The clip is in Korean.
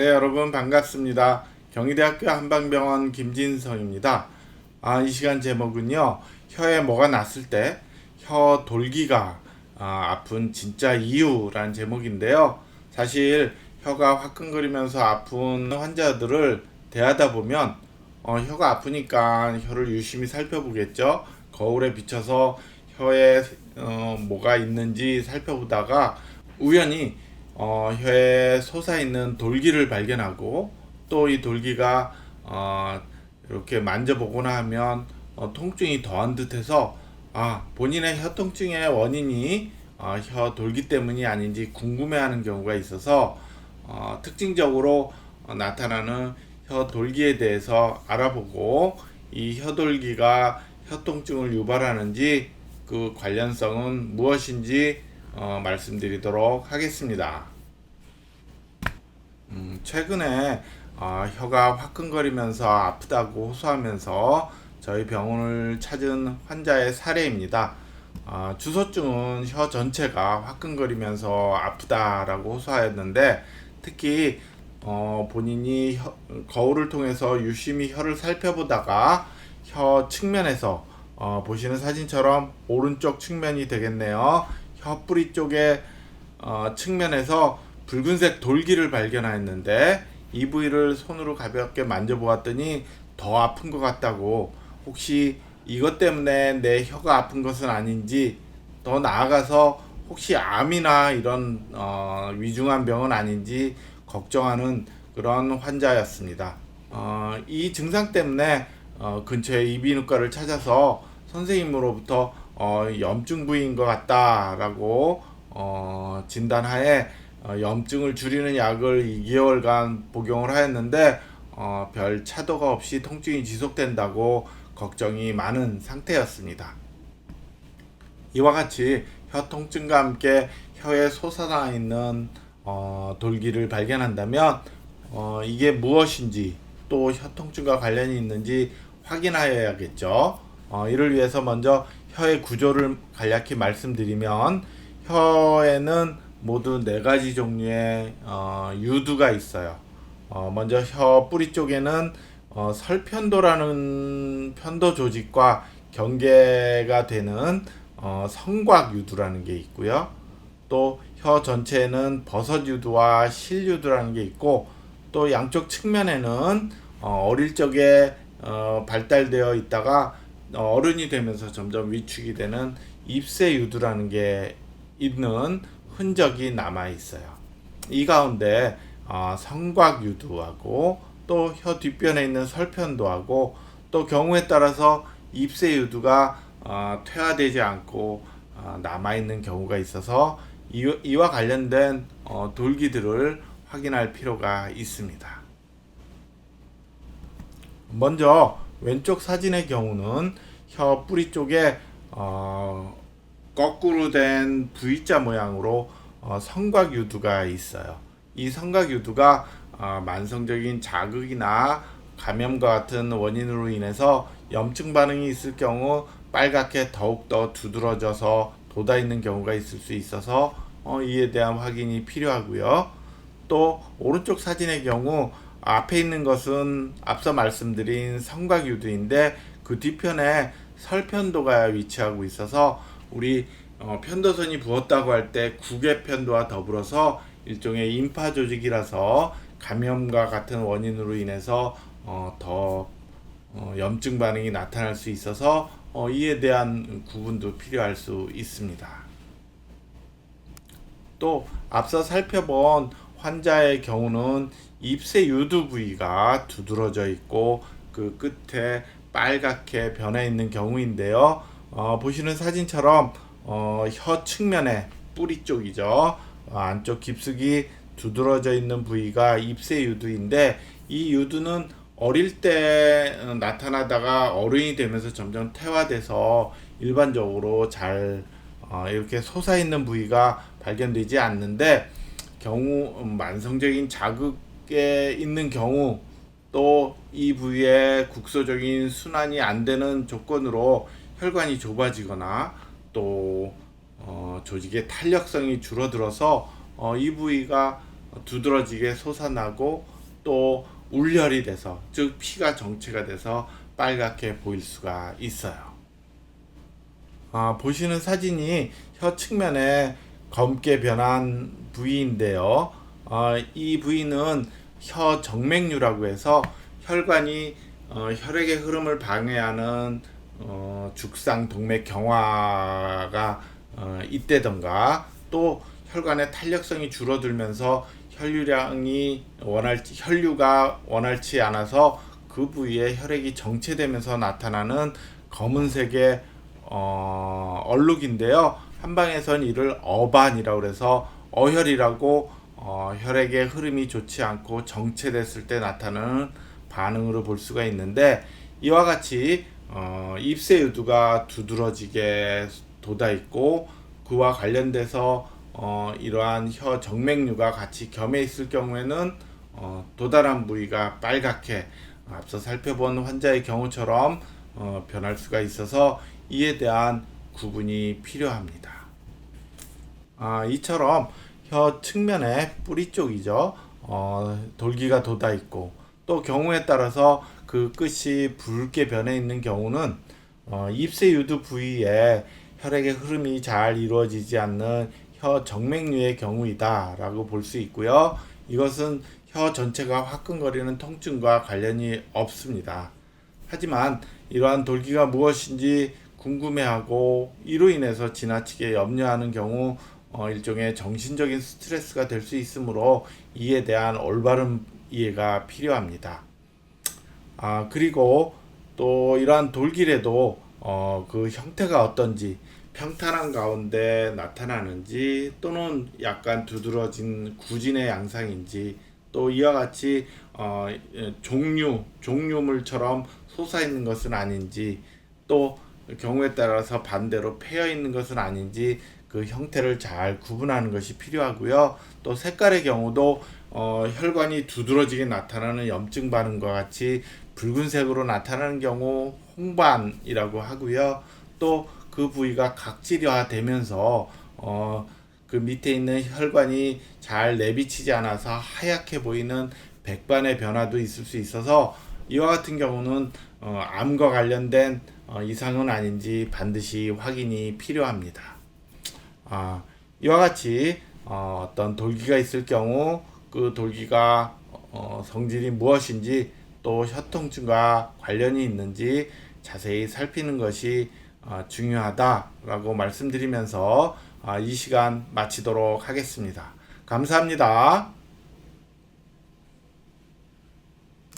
네, 여러분 반갑습니다. 경희대학교 한방병원 김진성입니다. 아, 이 시간 제목은요. 혀에 뭐가 났을 때 혀 돌기가 아, 아픈 진짜 이유라는 제목인데요. 사실 혀가 화끈거리면서 아픈 환자들을 대하다 보면 어, 혀가 아프니까 혀를 유심히 살펴보겠죠. 거울에 비춰서 혀에 어, 뭐가 있는지 살펴보다가 우연히 어, 혀에 솟아있는 돌기를 발견하고 또 이 돌기가 어, 이렇게 만져보거나 하면 어, 통증이 더한 듯해서 아 본인의 혀 통증의 원인이 어, 혀 돌기 때문이 아닌지 궁금해하는 경우가 있어서 어, 특징적으로 어, 나타나는 혀 돌기에 대해서 알아보고 이 혀 돌기가 혀 통증을 유발하는지 그 관련성은 무엇인지 어, 말씀드리도록 하겠습니다. 음, 최근에 어, 혀가 화끈거리면서 아프다고 호소하면서 저희 병원을 찾은 환자의 사례입니다. 어, 주소증은 혀 전체가 화끈거리면서 아프다라고 호소하였는데 특히 어, 본인이 혀- 거울을 통해서 유심히 혀를 살펴보다가 혀 측면에서 어, 보시는 사진처럼 오른쪽 측면이 되겠네요. 혀 뿌리 쪽에 어, 측면에서 붉은색 돌기를 발견하였는데 이 부위를 손으로 가볍게 만져보았더니 더 아픈 것 같다고 혹시 이것 때문에 내 혀가 아픈 것은 아닌지 더 나아가서 혹시 암이나 이런 어, 위중한 병은 아닌지 걱정하는 그런 환자였습니다. 어, 이 증상 때문에 어, 근처에 이비인후과를 찾아서 선생님으로부터 어, 염증 부위인 것 같다라고 어, 진단하에 어, 염증을 줄이는 약을 2개월간 복용을 하였는데 어, 별 차도가 없이 통증이 지속된다고 걱정이 많은 상태였습니다. 이와 같이 혀 통증과 함께 혀에 솟아나 있는 어, 돌기를 발견한다면 어, 이게 무엇인지 또 혀 통증과 관련이 있는지 확인하여야겠죠. 어, 이를 위해서 먼저 혀의 구조를 간략히 말씀드리면 혀에는 모두 네 가지 종류의 어, 유두가 있어요. 어, 먼저 혀 뿌리 쪽에는 어, 설편도라는 편도 조직과 경계가 되는 어, 성곽 유두라는 게 있고요. 또 혀 전체에는 버섯 유두와 실 유두라는 게 있고 또 양쪽 측면에는 어, 어릴 적에 어, 발달되어 있다가 어, 어른이 되면서 점점 위축이 되는 입새 유두라는 게 있는 흔적이 남아 있어요. 이 가운데 어, 성곽 유두하고 또 혀 뒷변에 있는 설편도하고 또 경우에 따라서 입새 유두가 어, 퇴화되지 않고 어, 남아 있는 경우가 있어서 이, 이와 관련된 어, 돌기들을 확인할 필요가 있습니다. 먼저 왼쪽 사진의 경우는 혀 뿌리 쪽에 어, 거꾸로 된 V자 모양으로 어, 성곽 유두가 있어요. 이 성곽 유두가 어, 만성적인 자극이나 감염과 같은 원인으로 인해서 염증 반응이 있을 경우 빨갛게 더욱더 두드러져서 돋아 있는 경우가 있을 수 있어서 어, 이에 대한 확인이 필요하고요. 또 오른쪽 사진의 경우 앞에 있는 것은 앞서 말씀드린 성곽 유두인데 그 뒤편에 설편도가 위치하고 있어서 우리 어, 편도선이 부었다고 할 때 구개 편도와 더불어서 일종의 임파 조직이라서 감염과 같은 원인으로 인해서 어, 더 어, 염증 반응이 나타날 수 있어서 어, 이에 대한 구분도 필요할 수 있습니다. 또 앞서 살펴본 환자의 경우는 입새 유두 부위가 두드러져 있고 그 끝에 빨갛게 변해 있는 경우인데요. 어, 보시는 사진처럼 어, 혀 측면에 뿌리 쪽이죠. 어, 안쪽 깊숙이 두드러져 있는 부위가 입새 유두인데 이 유두는 어릴 때 어, 나타나다가 어른이 되면서 점점 퇴화돼서 일반적으로 잘 어, 이렇게 솟아 있는 부위가 발견되지 않는데 경우 음, 만성적인 자극에 있는 경우 또 이 부위에 국소적인 순환이 안 되는 조건으로 혈관이 좁아지거나 또 어, 조직의 탄력성이 줄어들어서 어, 이 부위가 두드러지게 솟아나고 또 울혈이 돼서 즉 피가 정체가 돼서 빨갛게 보일 수가 있어요. 아, 보시는 사진이 혀 측면에 검게 변한 부위인데요. 어, 이 부위는 혀 정맥류라고 해서 혈관이 어, 혈액의 흐름을 방해하는 어, 죽상 동맥 경화가 어, 있다던가 또 혈관의 탄력성이 줄어들면서 혈류량이 원활치 혈류가 원활치 않아서 그 부위에 혈액이 정체되면서 나타나는 검은색의 어, 얼룩인데요. 한방에선 이를 어반이라고 그래서 어혈이라고 어, 혈액의 흐름이 좋지 않고 정체됐을 때 나타나는 반응으로 볼 수가 있는데 이와 같이 어, 입새 유두가 두드러지게 돋아 있고 그와 관련돼서 어, 이러한 혀 정맥류가 같이 겸해 있을 경우에는 어, 도달한 부위가 빨갛게 앞서 살펴본 환자의 경우처럼 어, 변할 수가 있어서 이에 대한 구분이 필요합니다. 아, 이처럼 혀 측면에 뿌리 쪽이죠. 어, 돌기가 돋아 있고 또 경우에 따라서 그 끝이 붉게 변해 있는 경우는 어, 입새 유두 부위에 혈액의 흐름이 잘 이루어지지 않는 혀 정맥류의 경우이다라고 볼 수 있고요. 이것은 혀 전체가 화끈거리는 통증과 관련이 없습니다. 하지만 이러한 돌기가 무엇인지 궁금해하고 이로 인해서 지나치게 염려하는 경우 어, 일종의 정신적인 스트레스가 될 수 있으므로 이에 대한 올바른 이해가 필요합니다. 아 그리고 또 이러한 돌길에도 어, 그 형태가 어떤지 평탄한 가운데 나타나는지 또는 약간 두드러진 구진의 양상인지 또 이와 같이 어, 예, 종류 종류물처럼 솟아 있는 것은 아닌지 또 경우에 따라서 반대로 패여 있는 것은 아닌지 그 형태를 잘 구분하는 것이 필요하고요. 또 색깔의 경우도 어, 혈관이 두드러지게 나타나는 염증 반응과 같이 붉은색으로 나타나는 경우 홍반이라고 하고요. 또 그 부위가 각질화되면서 어, 그 밑에 있는 혈관이 잘 내비치지 않아서 하얗게 보이는 백반의 변화도 있을 수 있어서 이와 같은 경우는 어, 암과 관련된 어, 이상은 아닌지 반드시 확인이 필요합니다. 아, 이와 같이 어, 어떤 돌기가 있을 경우 그 돌기가 어, 성질이 무엇인지 또 혀통증과 관련이 있는지 자세히 살피는 것이 어, 중요하다라고 말씀드리면서 아, 이 시간 마치도록 하겠습니다. 감사합니다.